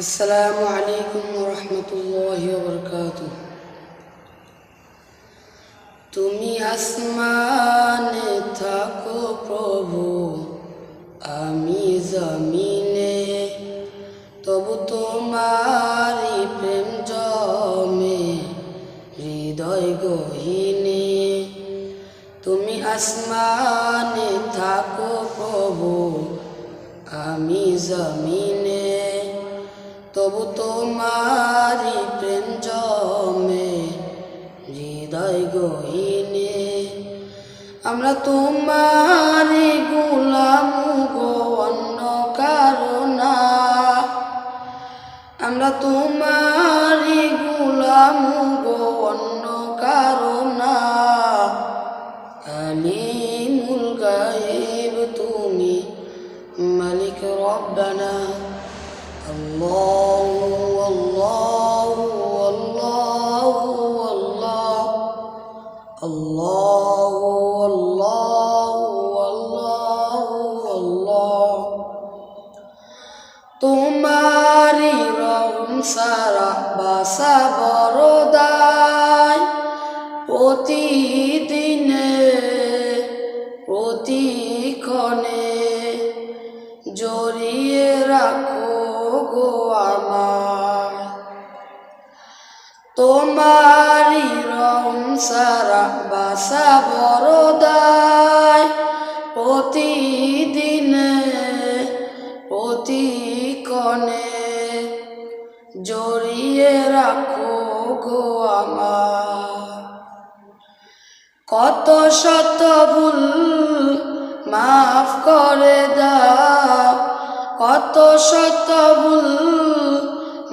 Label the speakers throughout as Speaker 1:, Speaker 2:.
Speaker 1: আসসালামু আলাইকুম রহমতুল্লাহ বরকাত তুমি আসমানে থাকো প্রভু, আমি জমিনে। তবু তোমারি প্রেম জমে, হৃদয় গহিনে। তুমি আসমানে থাকো প্রভু, আমি জমিনে। তবু তোমারি প্রেম জমে হৃদয় গহিনে আমরা তোমারি গুলাম গো অন্য কারণা আমরা তোমারি গুলাম গো অন্য কারণা আলিমুল গায়েব তুমি মালিক রব্বানা الله সারা বাসা বড়দায় প্রতিদিনে, প্রতিক্ষণে জড়িয়ে রাখো গো আমার তোমারি রং সারা বাসা বড়দায় প্রতিদিনে, প্রতিক্ষণে আমার। কত শত ভুল মাফ করে দাও। কত শত ভুল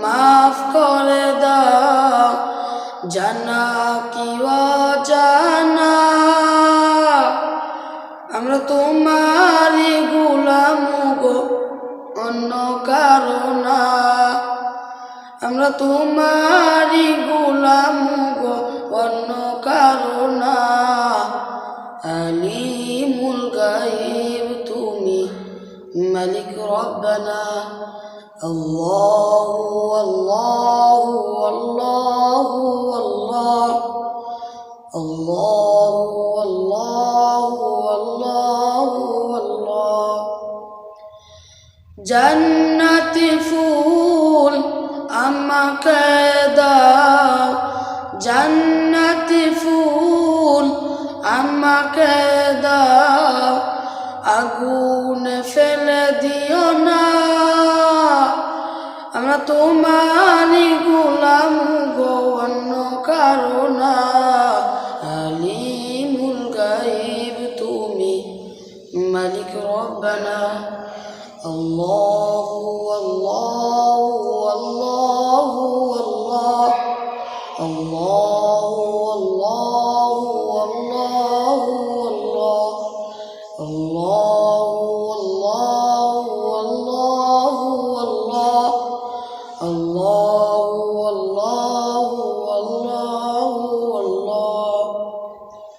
Speaker 1: মাফ করে দাও। জানা কি জানা আমরা তোমারই গুলাম গো, অন্য কারণা আমরা তোমারই أيبتم ملك ربنا. الله والله والله والله. الله والله والله والله. جنة فول أما كان আমাকে দাও, আগুন ফেলে দিও না। আমরা তোমারি গোলাম গো, অন্য কারণা আলিমুল গাইব তুমি, মালিক রব্বানা। আল্লাহু আল্লাহ।